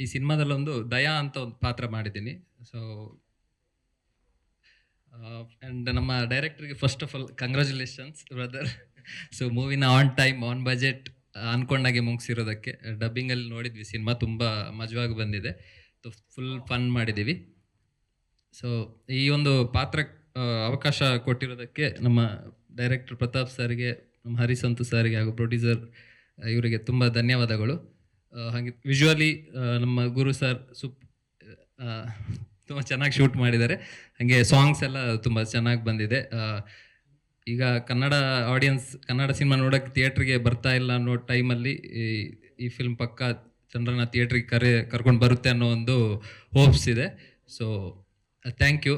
ಈ ಸಿನಿಮಾದಲ್ಲೊಂದು ದಯಾ ಅಂತ ಒಂದು ಪಾತ್ರ ಮಾಡಿದ್ದೀನಿ. ಸೊ ಆ್ಯಂಡ್ ನಮ್ಮ ಡೈರೆಕ್ಟರ್ಗೆ first of all congratulations brother so ಮೂವಿನ on time on budget ಅನ್ಕೊಂಡಾಗೆ ಮುಗಿಸಿರೋದಕ್ಕೆ. ಡಬ್ಬಿಂಗಲ್ಲಿ ನೋಡಿದ್ವಿ, ಸಿನಿಮಾ ತುಂಬ ಮಜವಾಗಿ ಬಂದಿದೆ. ಫುಲ್ ಫನ್ ಮಾಡಿದ್ದೀವಿ ಸೊ ಈ ಒಂದು ಪಾತ್ರ ಅವಕಾಶ ಕೊಟ್ಟಿರೋದಕ್ಕೆ ನಮ್ಮ ಡೈರೆಕ್ಟರ್ ಪ್ರತಾಪ್ ಸರ್ಗೆ, ನಮ್ಮ ಹರಿಸಂತು ಸರ್ಗೆ ಹಾಗೂ ಪ್ರೊಡ್ಯೂಸರ್ ಇವರಿಗೆ ತುಂಬ ಧನ್ಯವಾದಗಳು. ಹಾಗೆ ವಿಜುವಲಿ ನಮ್ಮ ಗುರು ಸರ್ ಸುಪ್ ತುಂಬ ಚೆನ್ನಾಗಿ ಶೂಟ್ ಮಾಡಿದ್ದಾರೆ. ಹಾಗೆ ಸಾಂಗ್ಸ್ ಎಲ್ಲ ತುಂಬ ಚೆನ್ನಾಗಿ ಬಂದಿದೆ. ಈಗ ಕನ್ನಡ ಆಡಿಯನ್ಸ್ ಕನ್ನಡ ಸಿನಿಮಾ ನೋಡೋಕ್ಕೆ ಥಿಯೇಟ್ರಿಗೆ ಬರ್ತಾ ಇಲ್ಲ ಅನ್ನೋ ಟೈಮಲ್ಲಿ ಈ ಈ ಫಿಲ್ಮ್ ಪಕ್ಕ ಚಂದ್ರನ ಥಿಯೇಟ್ರಿಗೆ ಕರೆ, ಕರ್ಕೊಂಡು ಬರುತ್ತೆ ಅನ್ನೋ ಒಂದು ಹೋಪ್ಸ್ ಇದೆ. ಸೊ ಥ್ಯಾಂಕ್ ಯು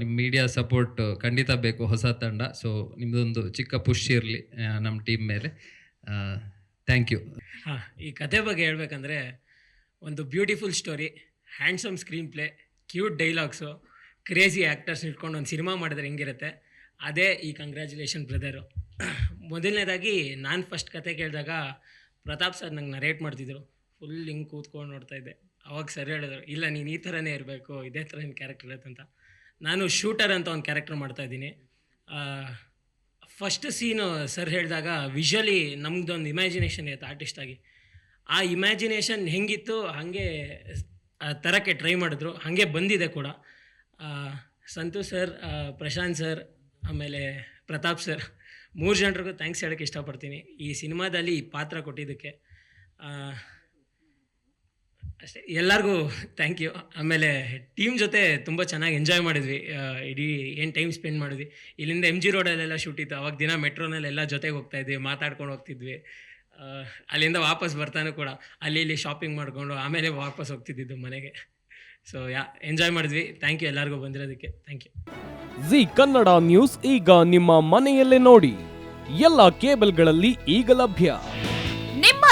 ನಿಮ್ಮ ಮೀಡಿಯಾ ಸಪೋರ್ಟ್ ಖಂಡಿತ ಬೇಕು, ಹೊಸ ತಂಡ. ಸೊ ನಿಮ್ಮದೊಂದು ಚಿಕ್ಕ ಪುಷ್ ಇರಲಿ ನಮ್ಮ ಟೀಮ್ ಮೇಲೆ. ಥ್ಯಾಂಕ್ ಯು ಹಾಂ, ಈ ಕತೆ ಬಗ್ಗೆ ಹೇಳ್ಬೇಕಂದ್ರೆ ಒಂದು beautiful story handsome screenplay cute dialogues crazy actors ಇಟ್ಕೊಂಡು ಒಂದು ಸಿನಿಮಾ ಮಾಡಿದ್ರೆ ಹೆಂಗಿರುತ್ತೆ? ಅದೇ ಈ ಕಂಗ್ರ್ಯಾಚುಲೇಷನ್ ಬ್ರದರು ಮೊದಲನೇದಾಗಿ ನಾನು ಫಸ್ಟ್ ಕತೆ ಕೇಳಿದಾಗ ಪ್ರತಾಪ್ ಸರ್ ನಂಗೆ ನರೇಟ್ ಮಾಡ್ತಿದ್ರು. ಫುಲ್ ಹಿಂಗೆ ಕೂತ್ಕೊಂಡು ನೋಡ್ತಾ ಇದ್ದೆ. ಅವಾಗ ಸರ್ ಹೇಳಿದ್ರು, ಇಲ್ಲ, ನೀನು ಈ ಥರನೇ ಇರಬೇಕು, ಇದೇ ಥರ ನಿನ್ನ ಕ್ಯಾರೆಕ್ಟರ್ ಇರುತ್ತೆ ಅಂತ. ನಾನು ಶೂಟರ್ ಅಂತ ಒಂದು ಕ್ಯಾರೆಕ್ಟರ್ ಮಾಡ್ತಾ ಇದ್ದೀನಿ. ಫಸ್ಟ್ ಸೀನು ಸರ್ ಹೇಳಿದಾಗ ವಿಷುವಲಿ ನಮ್ದೊಂದು ಇಮ್ಯಾಜಿನೇಷನ್ ಇರುತ್ತೆ ಆರ್ಟಿಸ್ಟ್ ಆಗಿ. ಆ ಇಮ್ಯಾಜಿನೇಷನ್ ಹೆಂಗಿತ್ತು ಹಾಗೆ ತರಕ್ಕೆ ಟ್ರೈ ಮಾಡಿದ್ರು. ಹಾಗೆ ಬಂದಿದೆ ಕೂಡ. ಸಂತು ಸರ್ ಪ್ರಶಾಂತ್ ಸರ್ ಆಮೇಲೆ ಪ್ರತಾಪ್ ಸರ್ ಮೂರು ಜನರಿಗೂ ಥ್ಯಾಂಕ್ಸ್ ಹೇಳೋಕ್ಕೆ ಇಷ್ಟಪಡ್ತೀನಿ. ಈ ಸಿನಿಮಾದಲ್ಲಿ ಈ ಪಾತ್ರ ಕೊಟ್ಟಿದ್ದಕ್ಕೆ. ಅಷ್ಟೇ. ಎಲ್ಲರಿಗೂ ಥ್ಯಾಂಕ್ ಯು ಆಮೇಲೆ ಟೀಮ್ ಜೊತೆ ತುಂಬ ಚೆನ್ನಾಗಿ ಎಂಜಾಯ್ ಮಾಡಿದ್ವಿ. ಇಡೀ ಏನು ಟೈಮ್ ಸ್ಪೆಂಡ್ ಮಾಡಿದ್ವಿ. ಇಲ್ಲಿಂದ ಎಂ ಜಿ ರೋಡಲ್ಲೆಲ್ಲ ಶೂಟ್ ಇತ್ತು. ಅವಾಗ ದಿನ ಮೆಟ್ರೋನಲ್ಲೆಲ್ಲ ಜೊತೆಗೆ ಹೋಗ್ತಾ ಇದ್ವಿ, ಮಾತಾಡ್ಕೊಂಡು ಹೋಗ್ತಿದ್ವಿ. ಅಲ್ಲಿಂದ ವಾಪಸ್ ಬರ್ತಾನೂ ಕೂಡ. ಅಲ್ಲಿ ಇಲ್ಲಿ ಶಾಪಿಂಗ್ ಮಾಡಿಕೊಂಡು ಆಮೇಲೆ ವಾಪಸ್ ಹೋಗ್ತಿದ್ದಿದ್ದು ಮನೆಗೆ. ಸೊ ಯಾ ಎಂಜಾಯ್ ಮಾಡಿದ್ವಿ. ಥ್ಯಾಂಕ್ ಯು ಎಲ್ಲರಿಗೂ ಬಂದಿರೋದಕ್ಕೆ. Thank you Zee Kannada news ಈಗ ನಿಮ್ಮ ಮನೆಯಲ್ಲೇ ನೋಡಿ. ಎಲ್ಲ ಕೇಬಲ್ಗಳಲ್ಲಿ ಈಗ ಲಭ್ಯ.